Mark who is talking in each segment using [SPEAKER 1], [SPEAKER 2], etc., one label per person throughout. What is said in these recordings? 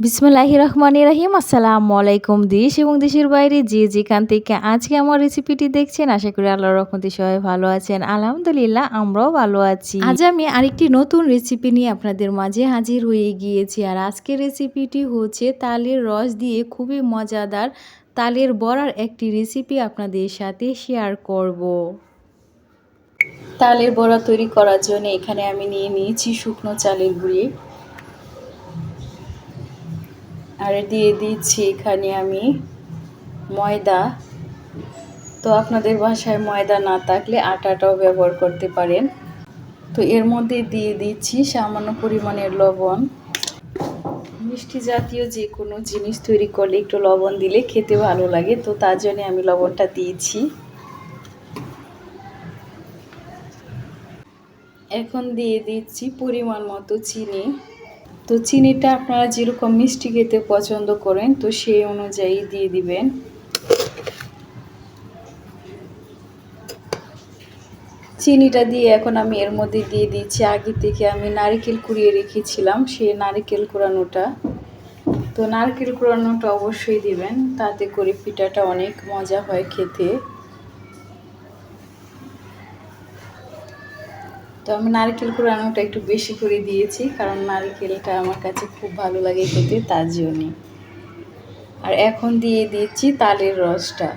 [SPEAKER 1] বিসমুল্লাহি রহমান রাহিম আসসালামু আলাইকুম দেশ এবং দেশের বাইরে যে যেখান থেকে আজকে আমার রেসিপিটি দেখছেন, আশা করি আল্লাহর রহমতে সবাই ভালো আছেন। আলহামদুলিল্লাহ, আমরাও ভালো আছি। আজ আমি আরেকটি নতুন রেসিপি নিয়ে আপনাদের মাঝে হাজির হয়ে গিয়েছি আর আজকের রেসিপিটি হচ্ছে তালের রস দিয়ে খুবই মজাদার তালের বড়ার একটি রেসিপি আপনাদের সাথে শেয়ার করব। তালের বড়া তৈরি করার জন্য এখানে আমি নিয়ে নিয়েছি শুকনো চালের গুঁড়ি। আর দিয়ে দিচ্ছি এখানে আমি ময়দা। তো আপনাদের বাসায় ময়দা না থাকলে আটাটাও ব্যবহার করতে পারেন। তো এর মধ্যে দিয়ে দিচ্ছি সামান্য পরিমাণের লবণ। মিষ্টি জাতীয় যে কোনো জিনিস তৈরি করলে একটু লবণ দিলে খেতে ভালো লাগে, তো তার জন্য আমি লবণটা দিয়েছি। এখন দিয়ে দিচ্ছি পরিমাণ মতো চিনি। তো চিনিটা আপনারা যেরকম মিষ্টি খেতে পছন্দ করেন, তো সেই অনুযায়ী দিয়ে দিবেন। চিনিটা দিয়ে এখন আমি এর মধ্যে দিয়ে দিচ্ছি। আগে থেকে আমি নারিকেল কুড়িয়ে রেখেছিলাম, সেই নারিকেল কুড়ানোটা। তো নারকেল কুড়ানোটা অবশ্যই দিবেন, তাতে করে পিঠাটা অনেক মজা হয় খেতে। তো আমি নারকেল কুড়ানোটা একটু বেশি করে দিয়েছি, কারণ নারকেলটা আমার কাছে খুব ভালো লাগে খেতে, তার জন্যে। আর এখন দিয়ে দিচ্ছি তালের রসটা।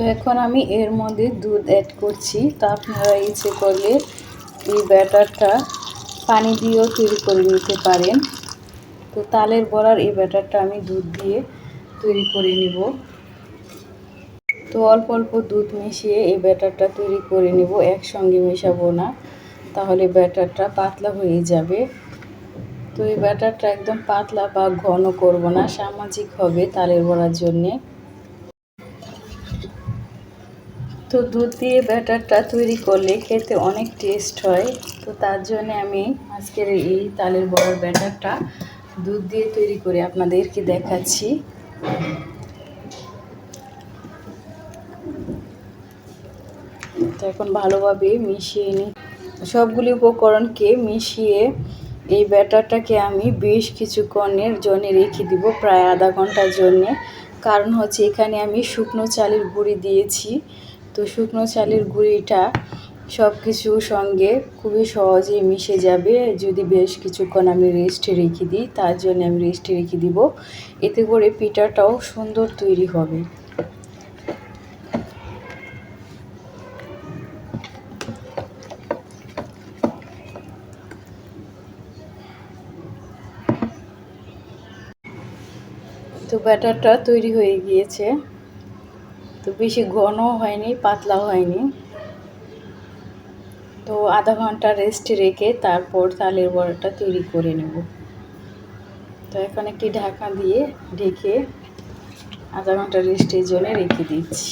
[SPEAKER 1] তো এখন আমি এর মধ্যে দুধ অ্যাড করছি। তো আপনারা ইচ্ছে করলে এই ব্যাটারটা পানি দিয়েও তৈরি করে নিতে পারেন। তো তালের বড়ার এই ব্যাটারটা আমি দুধ দিয়ে তৈরি করে নিব। তো অল্প অল্প দুধ মিশিয়ে এই ব্যাটারটা তৈরি করে নিব, একসঙ্গে মেশাবো না। তাহলে ব্যাটারটা পাতলা হয়ে যাবে। তো এই ব্যাটারটা একদম পাতলা বা ঘন করব না, সামাজিক হবে তালের বড়ার জন্যে। তো দুধ দিয়ে ব্যাটারটা তৈরি করলে খেতে অনেক টেস্ট হয়। তো তার জন্য আমি আজকের এই তালের বড়ার ব্যাটারটা দুধ দিয়ে তৈরি করে আপনাদেরকে দেখাচ্ছি। তো এখন ভালোভাবে মিশিয়ে নিই সবগুলি উপকরণকে মিশিয়ে এই ব্যাটারটাকে আমি বেশ কিছুক্ষণের জন্য রেখে দিব, প্রায় আধা ঘণ্টার জন্যে। কারণ হচ্ছে এখানে আমি শুকনো চালের গুঁড়ি দিয়েছি। তো শুকনো চালের গুঁড়িটা সব কিছুর সঙ্গে খুবই সহজেই মিশে যাবে। যদি বেশ কিছুক্ষণ আমি রেস্টে রেখে দিই, তার জন্য আমি রেস্টে রেখে দিব। এতে করে পিঠাটাও সুন্দর তৈরি হবে। তো ব্যাটারটা তৈরি হয়ে গিয়েছে। তো বেশি ঘনও হয়নি, পাতলাও হয়নি। তো আধা ঘণ্টা রেস্টে রেখে তারপর তালের বড়াটা তৈরি করে নেব। তো এখন একটি ঢাকা দিয়ে ঢেকে আধা ঘণ্টা রেস্টের জন্য রেখে দিচ্ছি।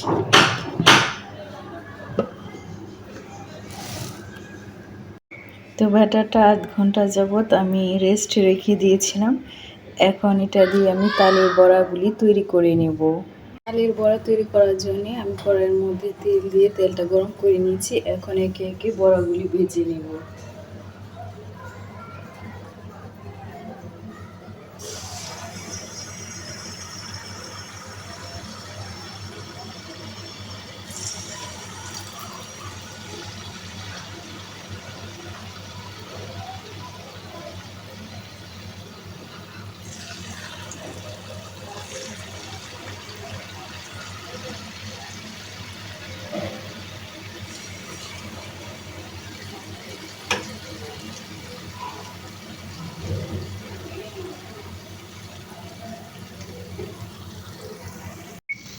[SPEAKER 1] তো ব্যাটারটা আধ ঘণ্টা যাবৎ আমি রেস্ট রেখে দিয়েছিলাম। এখন এটা দিয়ে আমি তালের বড়াগুলি তৈরি করে নেব। তালের বড়া তৈরি করার জন্য আমি কড়াইয়ের মধ্যে তেল দিয়ে তেলটা গরম করে নিয়েছি। এখন একে একে বড়াগুলি ভেজে নেব।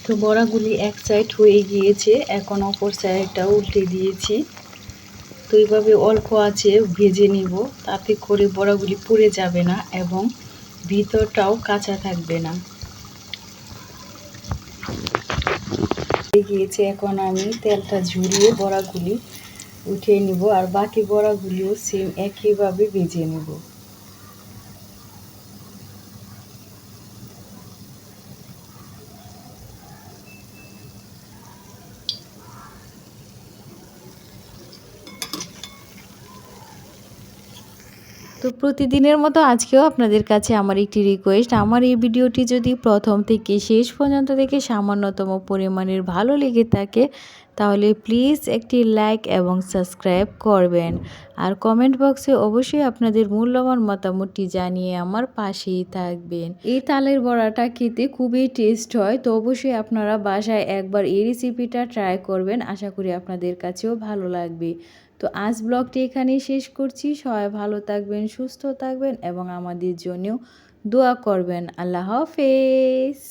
[SPEAKER 1] তো বড়াগুলি এক সাইড হয়ে গিয়েছে, এখন অপর সাইডটা উল্টে দিয়েছি। তো এইভাবে অল্প আছে, ভেজে নিব। তাতে করে বড়াগুলি পুড়ে যাবে না এবং ভিতরটাও কাঁচা থাকবে না। গিয়েছে, এখন আমি তেলটা ঝুরিয়ে বড়াগুলি উঠিয়ে নিব। আর বাকি বড়াগুলিও সেম একইভাবে ভেজে নেব। তো প্রতিদিনের মতো আজকেও আপনাদের কাছে আমার একটি রিকোয়েস্ট আমার এই ভিডিওটি যদি প্রথম থেকে শেষ পর্যন্ত দেখে সামান্যতম পরিমাণের ভালো লেগে থাকে তাহলে প্লিজ একটি লাইক এবং সাবস্ক্রাইব করবেন। আর কমেন্ট বক্সে অবশ্যই আপনাদের মূল্যবান মতামতটি জানিয়ে আমার পাশেই থাকবেন। এই তালের বড়াটা খেতে খুবই টেস্ট হয়, তো অবশ্যই আপনারা বাসায় একবার এই রেসিপিটা ট্রাই করবেন। আশা করি আপনাদের কাছেও ভালো লাগবে। তো আজ ব্লগটি এখানেই শেষ করছি। সবাই ভালো থাকবেন, সুস্থ থাকবেন এবং আমাদের জন্যও দোয়া করবেন। আল্লাহ হাফেজ।